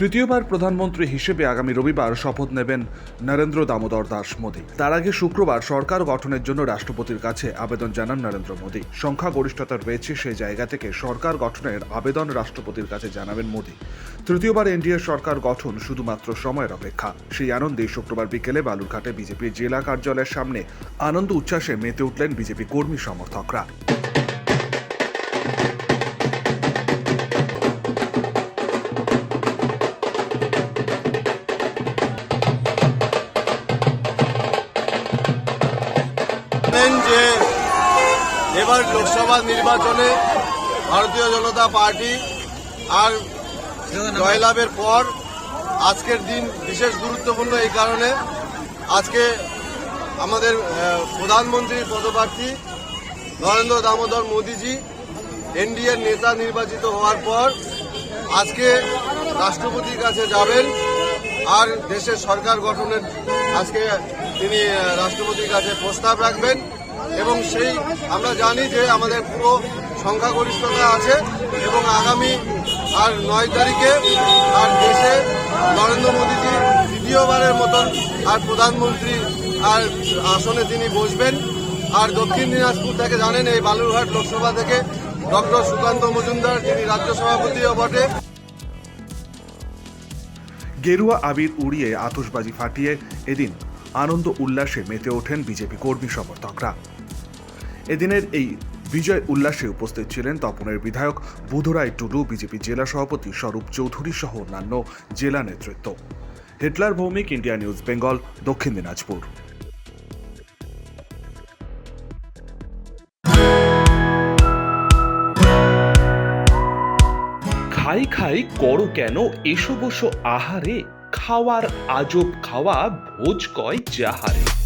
তৃতীয়বার প্রধানমন্ত্রী হিসেবে আগামী রবিবার শপথ নেবেন নরেন্দ্র দামোদর দাস মোদী। তার আগে শুক্রবার সরকার গঠনের জন্য রাষ্ট্রপতির কাছে আবেদন জানান নরেন্দ্র মোদী। সংখ্যাগরিষ্ঠতা রয়েছে সেই জায়গা থেকে সরকার গঠনের আবেদন রাষ্ট্রপতির কাছে জানাবেন মোদী। তৃতীয়বার এনডিএ সরকার গঠন শুধুমাত্র সময়ের অপেক্ষা। সেই আনন্দে শুক্রবার বিকেলে বালুরঘাটে বিজেপির জেলা কার্যালয়ের সামনে আনন্দ উচ্ছ্বাসে মেতে উঠলেন বিজেপি কর্মী সমর্থকরা। যে এবার লোকসভা নির্বাচনে ভারতীয় জনতা পার্টি আর জয়লাভের পর আজকের দিন বিশেষ গুরুত্বপূর্ণ এই কারণে আজকে আমাদের প্রধানমন্ত্রী পদপ্রার্থী নরেন্দ্র দামোদর মোদীজি এনডিএর নেতা নির্বাচিত হওয়ার পর আজকে রাষ্ট্রপতির কাছে যাবেন আর দেশের সরকার গঠনের আজকে তিনি রাষ্ট্রপতির কাছে প্রস্তাব রাখবেন। এবং সেই আমরা জানি যে আমাদের পুরো সংখ্যাগরিষ্ঠতা আছে এবং আগামী আর নয় তারিখে আর দেশে নরেন্দ্র মোদীজি দ্বিতীয়বারের মতন আর প্রধানমন্ত্রী আর আসনে তিনি বসবেন। আর দক্ষিণ দিনাজপুর থেকে জানেন এই বালুরঘাট লোকসভা থেকে ডক্টর সুকান্ত মজুমদার, যিনি রাজ্য সভাপতিও বটে। গেরুয়া আবির উড়িয়ে আতশবাজি ফাটিয়ে এদিন আনন্দ উল্লাসে মেতে ওঠেন বিজেপি কর্মী সমর্থকরা। এদিনের এই বিজয় উল্লাসে উপস্থিত ছিলেন তপনের বিধায়ক বুধরাই টুডু, বিজেপি জেলা সভাপতি স্বরূপ চৌধুরী সহ অন্যান্য জেলা নেতৃত্ব। Hitler Bhowmik, India news Bengal, দক্ষিণ দিনাজপুর। খাই খাই করো কেন? এসো আহারে, খাওয়ার আজব খাওয়া, ভোজ কয় যাহারে।